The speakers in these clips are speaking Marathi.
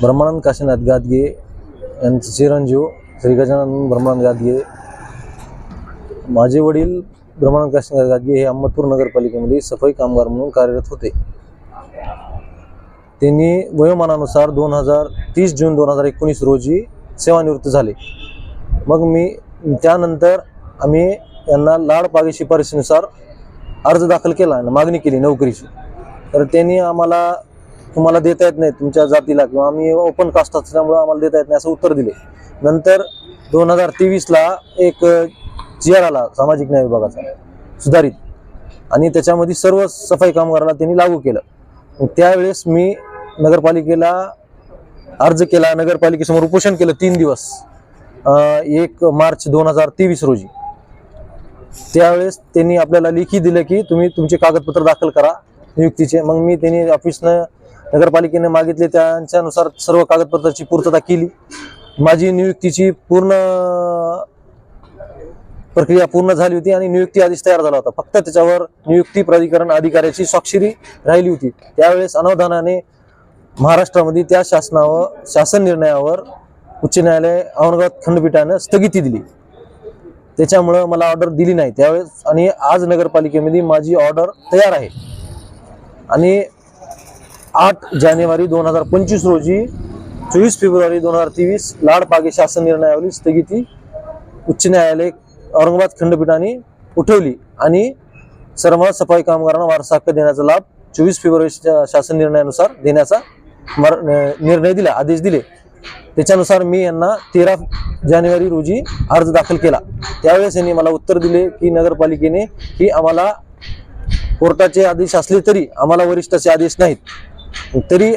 ब्रह्मानंद काशीनाथ गादगे यांचे चिरंजीव श्री गजानन ब्रह्मानंद गादगे माझे वडील ब्रह्मानंद काशीनाथ गादगे हे अहमदपूर नगरपालिकेमध्ये सफाई कामगार म्हणून कार्यरत होते. त्यांनी वयोमानानुसार दोन हजार तीस जून दोन हजार एकोणीस रोजी सेवानिवृत्त झाले. मग मी त्यानंतर आम्ही यांना लाड पागे शिफारशीनुसार अर्ज दाखल केला आणि मागणी केली नोकरीची. तर त्यांनी आम्हाला तुम्हाला देता येत नाही तुमच्या जातीला किंवा आम्ही ओपन कास्ट असल्यामुळं आम्हाला देता येत नाही असं उत्तर दिले. नंतर दोन हजार तेवीसला एक जी आर आला सामाजिक न्याय विभागाचा सुधारित. आणि त्याच्यामध्ये सर्व सफाई कामगाराला त्यांनी लागू केलं. त्यावेळेस मी नगरपालिकेला अर्ज केला नगरपालिकेसमोर उपोषण केलं तीन दिवस. एक मार्च दोन हजार तेवीस रोजी. त्यावेळेस त्यांनी आपल्याला लेखी दिलं की तुम्ही तुमचे कागदपत्र दाखल करा नियुक्तीचे. मग मी त्यांनी ऑफिसनं नगरपालिकेने मागितले त्यांच्यानुसार सर्व कागदपत्राची पूर्तता केली. माझी नियुक्तीची पूर्ण प्रक्रिया पूर्ण झाली होती आणि नियुक्ती आधीच तयार झाला होता. फक्त त्याच्यावर नियुक्ती प्राधिकरण अधिकाऱ्याची स्वाक्षरी राहिली होती. त्यावेळेस अनावधानाने महाराष्ट्रामध्ये त्या शासनावर शासन निर्णयावर उच्च न्यायालय औरंगाबाद खंडपीठानं स्थगिती दिली. त्याच्यामुळं मला ऑर्डर दिली नाही. त्यावेळेस आणि आज नगरपालिकेमध्ये माझी ऑर्डर तयार आहे. आणि आठ जानेवारी दोन हजार पंचवीस रोजी चोवीस फेब्रुवारी दोन हजार तेवीस लाडपागे शासन निर्णयावरील स्थगिती उच्च न्यायालय औरंगाबाद खंडपीठाने उठवली आणि सर्व सफाई कामगारांना वारसा हक्क देण्याचा लाभ चोवीस फेब्रुवारीच्या शासन निर्णयानुसार देण्याचा मर- निर्णय दिला आदेश दिले. त्याच्यानुसार मी यांना तेरा जानेवारी रोजी अर्ज दाखल केला. त्यावेळेस यांनी मला उत्तर दिले की नगरपालिकेने की आम्हाला कोर्टाचे आदेश असले तरी आम्हाला वरिष्ठाचे आदेश नाहीत. तरी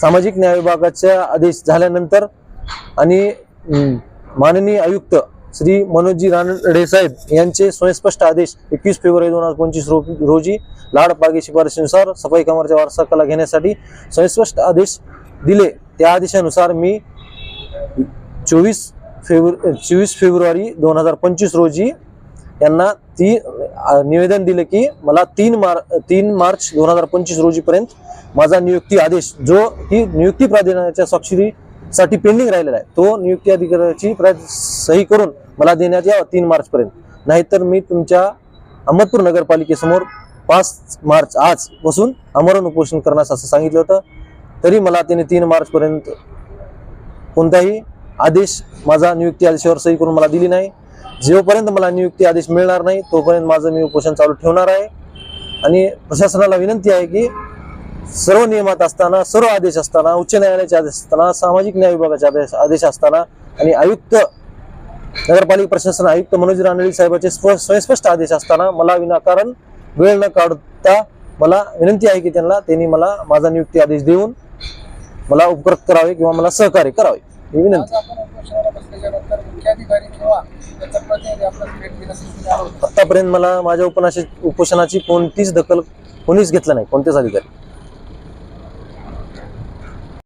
सामाजिक न्याय विभागाचे आदेश झाल्यानंतर आणि माननीय आयुक्त श्री मनोजी रानडे साहेब यांचे स्वयंस्पष्ट आदेश एकवीस फेब्रुवारी दोन हजार पंचवीस रो रोजी लाडपागे शिफारशीनुसार सफाई कामाच्या वारसा कला घेण्यासाठी स्वयंस्पष्ट आदेश दिले. त्या आदेशानुसार मी चोवीस फेब्रु चोवीस फेब्रुवारी दोन हजार पंचवीस रोजी यांना ती निवेदन दिलं की मला तीन मार तीन मार्च दोन हजार पंचवीस रोजीपर्यंत माझा नियुक्ती आदेश जो की नियुक्ती प्राधिकरणाच्या स्वाक्षरीसाठी पेंडिंग राहिलेला आहे तो नियुक्ती अधिकाऱ्याची सही करून मला देण्यात यावा तीन मार्चपर्यंत. नाहीतर मी तुमच्या अहमदपूर नगरपालिकेसमोर पाच मार्च आज बसून आमरण उपोषण करण्यास असं सांगितलं होतं. तरी मला त्याने तीन मार्चपर्यंत कोणताही आदेश माझा नियुक्ती आदेशावर सही करून मला दिली नाही. जोपर्यंत मला नियुक्ती आदेश मिळणार नाही तोपर्यंत माझं मी उपोषण चालू ठेवणार आहे. आणि प्रशासनाला विनंती आहे की सर्व नियमात असताना सर्व आदेश असताना उच्च न्यायालयाचे आदेश असताना सामाजिक न्याय विभागाचे आदेश आदेश असताना आणि आयुक्त नगरपालिका प्रशासन आयुक्त मनोज रानडे साहेबांचे स्वयंस्पष्ट आदेश असताना मला विनाकारण वेळ न काढता मला विनंती आहे की त्यांना त्यांनी मला माझा नियुक्ती आदेश देऊन मला उपकृत करावे किंवा मला सहकार्य करावे. ही विनंती. आज मुख्याधिकारी किंवा त्याचा प्रतिनिधी आपल्याला भेट देण्यासाठी आलो होतो आतापर्यंत मला माझ्या उपनाशी उपोषणाची कोणतीच दखल कोणीच घेतलं नाही. कोणतेच अधिकारी.